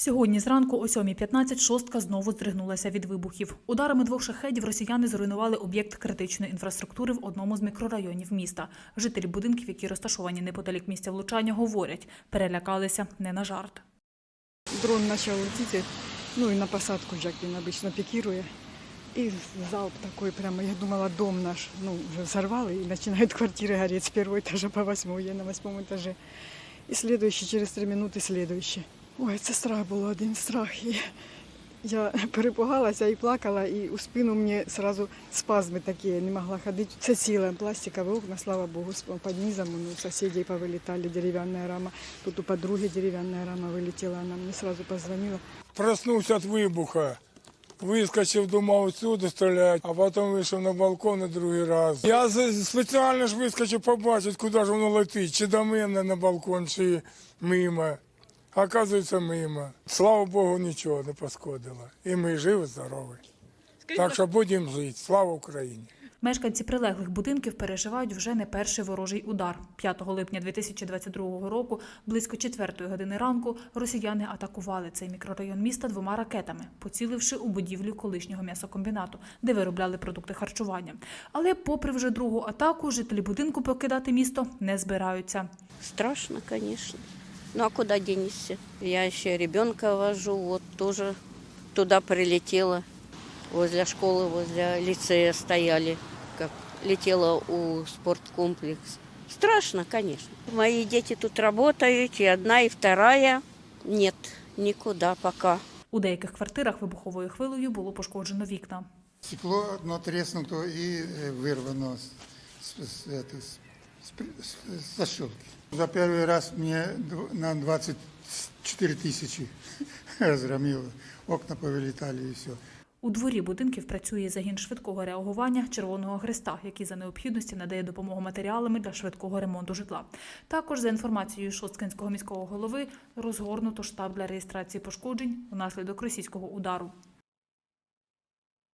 Сьогодні зранку о 7.15 шостка знову здригнулася від вибухів. Ударами двох шахедів росіяни зруйнували об'єкт критичної інфраструктури в одному з мікрорайонів міста. Жителі будинків, які розташовані неподалік місця влучання, говорять, перелякалися не на жарт. Дрон почав летіти, ну і на посадку, як він обично пікірує. І залп такой прямо, я думала, дом наш, ну, вже взорвали, і починають квартири гореть з першого етажа по восьмой, я на восьмому етажі. І слідуючий, через три минути слідуючий. Ой, це страх був один страх. І я перепугалася і плакала, і у спину мені сразу спазми такі, я не могла ходити. Це ціле, пластикові окна, слава Богу, під низом у сусідів повилітали, дерев'яна рама. Тут у подруги дерев'яна рама вилетіла, вона мені сразу позвонила. Проснувся від вибуха. Вискочив, думав, отсюди стріляють, а потім вийшов на балкон і другий раз. Я спеціально ж вискочив побачити, куди ж воно летить, чи до мене на балкон, чи мимо. Оказується, мимо. Слава Богу, нічого не пошкодило. І ми живі, здорові. Так що будемо жити. Слава Україні! Мешканці прилеглих будинків переживають вже не перший ворожий удар. 5 липня 2022 року, близько 4 години ранку, росіяни атакували цей мікрорайон міста двома ракетами, поціливши у будівлю колишнього м'ясокомбінату, де виробляли продукти харчування. Але, попри вже другу атаку, жителі будинку покидати місто не збираються. Страшно, конечно. Ну а куда денешься? Я еще ребенка вожу, вот тоже туда прилетела. Возле школы, возле лицея стояли, как летела у спорткомплекс. Страшно, конечно. Мои дети тут работают, и одна, и вторая. Нет, никуда пока. У деяких квартирах вибуховою хвилею було пошкоджено вікна. Стекло одно треснуто и э, вырвано с, с- с- это, с- с при- с- с защелки. За первый раз мне дв- на 24 тысячи разгромило. Окна повылетали и все. У дворі будинків працює загін швидкого реагування Червоного Христа, який за необхідності надає допомогу матеріалами для швидкого ремонту житла. Також, за інформацією Шосткинського міського голови, розгорнуто штаб для реєстрації пошкоджень внаслідок російського удару.